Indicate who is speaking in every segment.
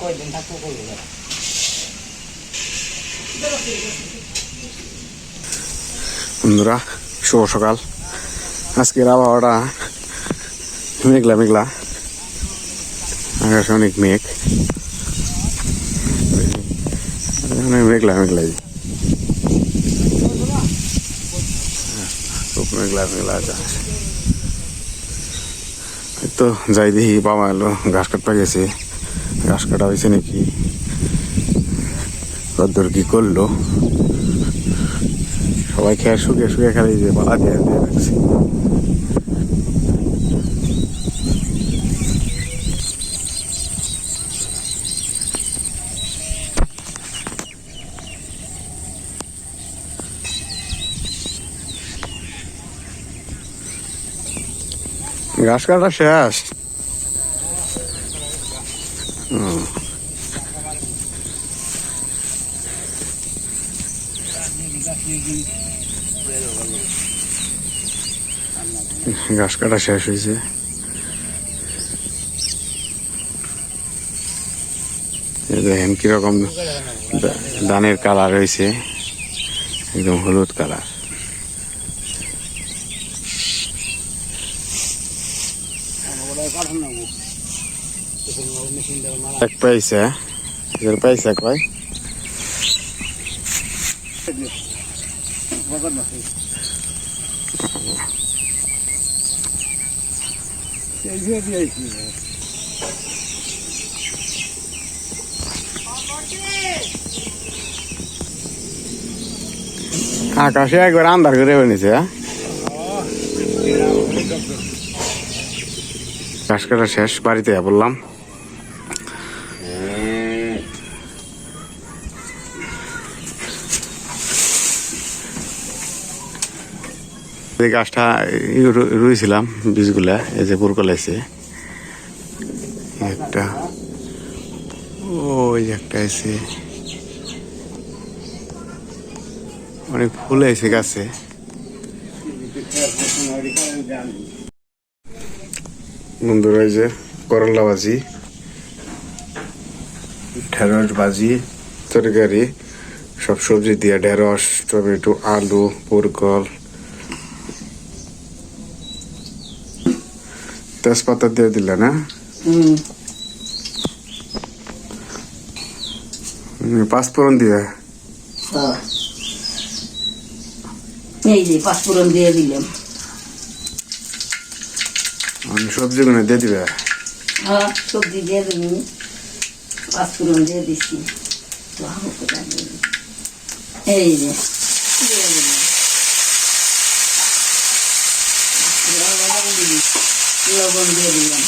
Speaker 1: কয়দিন থাকব করব
Speaker 2: বন্ধুরা, শুভ সকাল। আজকের আবহাওয়াটা মেঘলা মেঘলা। আকাশে অনেক মেঘ। অনেক মেঘলা মেঘলাই। খুব মেঘলা মেঘলা এই তো যাই দেখি, বাবা এলো, ঘাস কাটতে গেছে। ঘাস কাটা হয়েছে নাকি? কদ্দুর কি করল? সবাই খেয়ে শুকিয়ে শুকিয়ে খালি যে পালা দিয়ে দিয়ে রাখছি। ঘাস কাটা শেষ। ঘাস কাটা শেষ হয়েছে। দেখেন কীরকম দা- ধানের কালার হয়েছে। একদম হলুদ কালার। এক পয়সা আকাশে একবার আন্ধার করে বানিয়েছে হ্যাঁ? ঘাস কাটা শেষ বাড়িতে বললাম এই গাছটা রুইছিলাম বীজগুলা, এই যে পুরকলাইছে একটা, ওই একটা আছে। অনেক ফুল আছে গাছে। বন্ধুরা যে করলা ভাজি, ঢেঁড়স ভাজি, তরকারি, সব সবজি দিয়ে, ঢেঁড়স, টমেটো, আলু পুরকল তেজপাতা দিয়ে দিলে না? পাঁচফোড়ন দিয়ে?
Speaker 1: হ্যাঁ। এই যে পাঁচফোড়ন দিয়ে দিলাম।
Speaker 2: আমি সবজিগুলো দিয়ে দিবে?
Speaker 1: হ্যাঁ সবজি দিয়ে দিবি। পাঁচফোড়ন দিয়ে তো দিবি? এই যে দিয়ে দিলাম। লবণ। দিয়ে দিলাম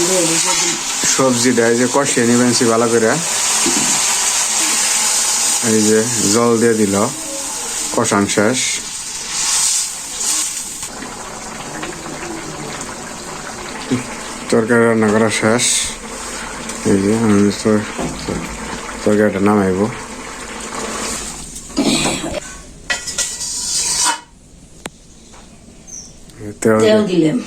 Speaker 1: দিয়ে দিবি।
Speaker 2: সবজিটা এই যে কষিয়ে নিবেন ভালো করে। এই যে জল দিয়ে দিল কষান শেষ। তরকারি রান্না করা শেষ। এই যে আমি তর- তরকারিটা নামাইব। তেল
Speaker 1: দিলাম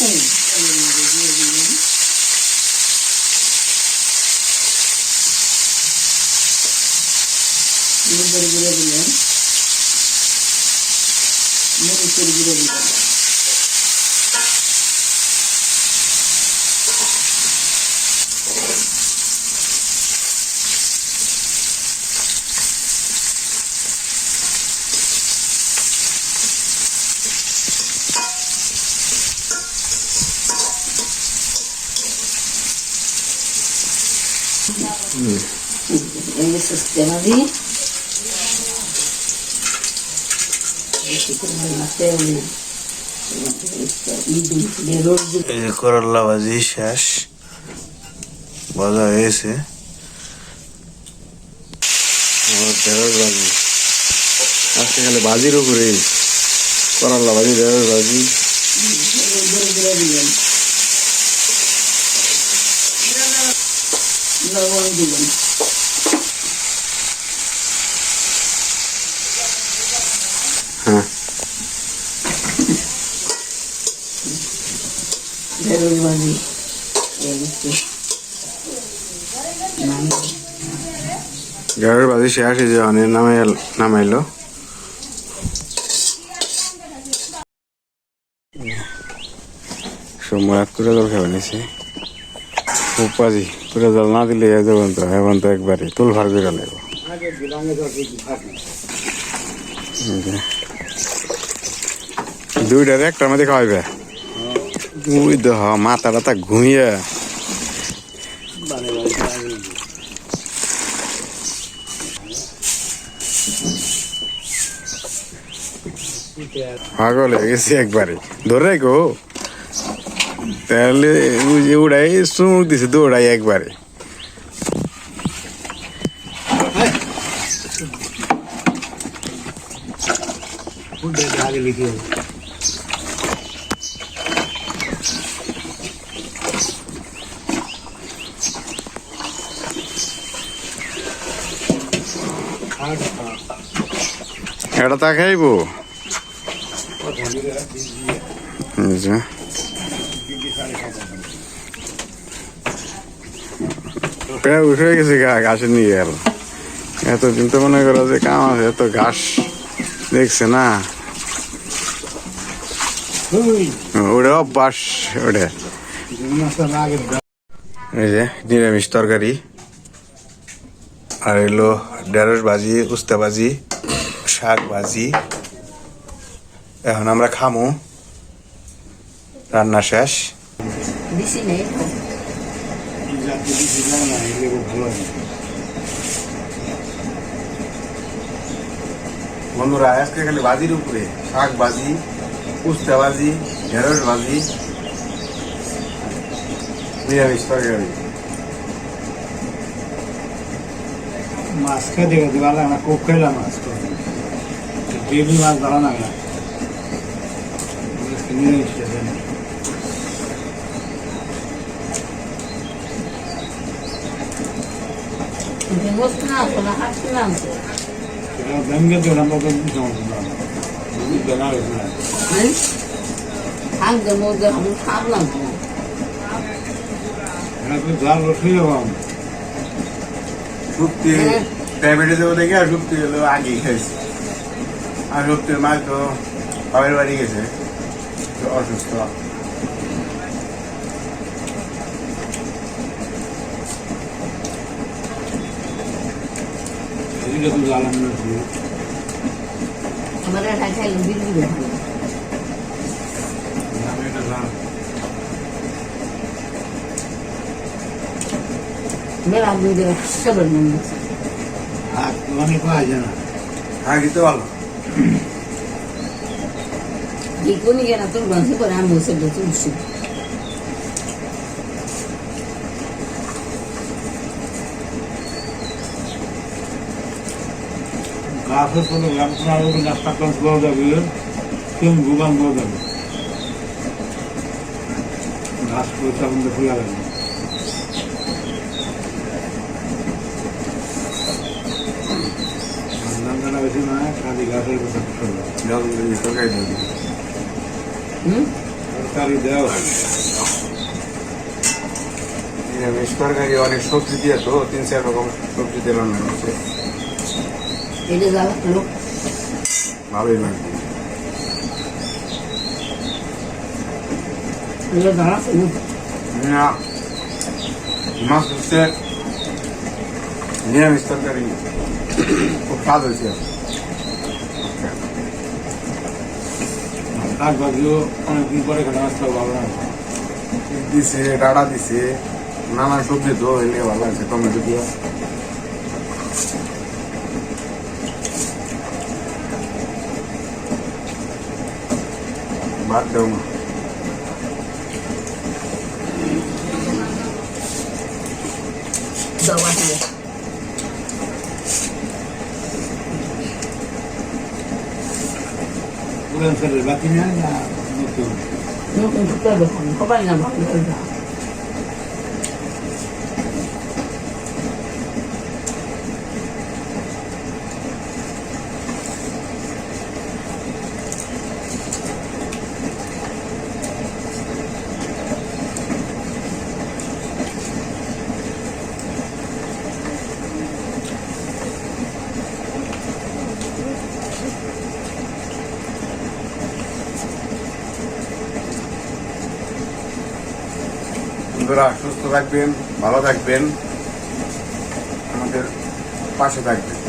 Speaker 1: এই, তেলের মধ্যে দিয়ে দিলাম। হলুদের গুঁড়ো দিলাম মরিচের গুঁড়ো দিলাম এই sistema di Ito ko naman na teori. ঈদুল ফিরে রোজ দিন
Speaker 2: এই যে করল্লা ভাজি শেষ। ভাজা হয়েছে। ঢেঁড়স আজকে খালি ভাজির উপরে করল্লা ভাজি ঢেঁড়স ভাজি
Speaker 1: ধরে ধরে দিলেন লবণ দিলেন
Speaker 2: হ্যাঁ
Speaker 1: ঢেঁড়স ভাজি
Speaker 2: ঢেঁড়স ভাজি শেষ যে অনেক নামাই নামাইলো সময় করে জল খাবে নিছি খুব পাজি করে জল না দিলে যাবেন তো এখন তো একবারে তুল ভার করে লাগবে দুইটার একটার মধ্যে খাওয়াইবে। ওই তো হ মাথা টাথা ঘুমিয়ে। পাগল হয়ে গেছি একবারে ধরে গো তাহলে ওই যে উড়াই চুমুক দিছে দৌড়াই একবারে। এটা তা খাইবো? আচ্ছা প্রায় উঠে গেছে গা ঘাসে নিয়ে। গেল এতদিন তো মনে করো যে কাম আছে, এত ঘাস দেখছে না। ওটা অভ্যাস ওটা এই যে, নিরামিষ তরকারি। আর এলো ঢেঁড়স ভাজি, উস্তা ভাজি, শাক ভাজি। এখন আমরা খামু। রান্না শেষ।
Speaker 1: দিছি নেই
Speaker 2: বন্ধুরা আজকে খালি ভাজির উপরে শাক ভাজি উস্তা ভাজি ঢেঁড়স ভাজি নিরামিষ তরকারি
Speaker 3: মাছ খেতে খেতে ভালো লাগে না খুব খেলাম মাছ বেবি মাছ ভালো লাগে না আজকে নিরামিষ খেতে না।
Speaker 1: গোস্ত না আসলে হাঁস কিনে আনছে
Speaker 3: সেটা ভেঙে দিও না তত সমস্যা না বুঝতে না হয়েছে না।
Speaker 1: হাঁসদের মধ্যে আমি খাবলাম তো
Speaker 3: এটা তো জাল রসই হবাম
Speaker 2: শুক্তি ডায়াবেটিস দেখে আর হলো আগেই খাইছে আর শুক্তির মাছ তো বাড়ি গেছে অসুস্থ
Speaker 3: এদিকে তো জাল আমি
Speaker 1: আমার এটা খাইলে বিক্রি করে
Speaker 3: এটা জাল
Speaker 1: মেলা দুধে সবের মন
Speaker 3: হাত মানে পাওয়া যায় না
Speaker 2: হ্যাঁ কিন্তু ভালো
Speaker 1: এই কোনি গেল
Speaker 3: রাস্তা ক্লাস পাওয়া যাবে কেমন ভুগান পাওয়া যাবে ঘাস আপনাদের খোলা যাবে রান্নাটা বেশি না খালি গাছের কথা
Speaker 2: তরকারি দিবি।
Speaker 3: তরকারি দেওয়া
Speaker 2: তরকারি অনেক সবজি দিয়ে তো তিন চার রকম সবজি করছে
Speaker 1: এটা জ্বালা লোক
Speaker 2: ভালোই লাগে।
Speaker 1: এগুলো জ্বালা লোক
Speaker 2: না মাছ হচ্ছে নিরামিষ তরকারি। খুব স্বাদ হয়েছে।
Speaker 3: শাক ভাজিও অনেকদিন পরে খেলে আসতে ভালো না।
Speaker 2: দিছে ডাটা দিছে নানা সবজি তো এলে ভালো আছে টমেটো দিয়ে। ভাত দেবো না
Speaker 1: দেওয়া দিয়ে
Speaker 3: পুরান ফেরের বাতি না না নতুন
Speaker 1: নতুন ঢুকে দেখুন সবাই না
Speaker 2: বন্ধুরা সুস্থ থাকবেন ভালো থাকবেন। আমাদের পাশে থাকবেন।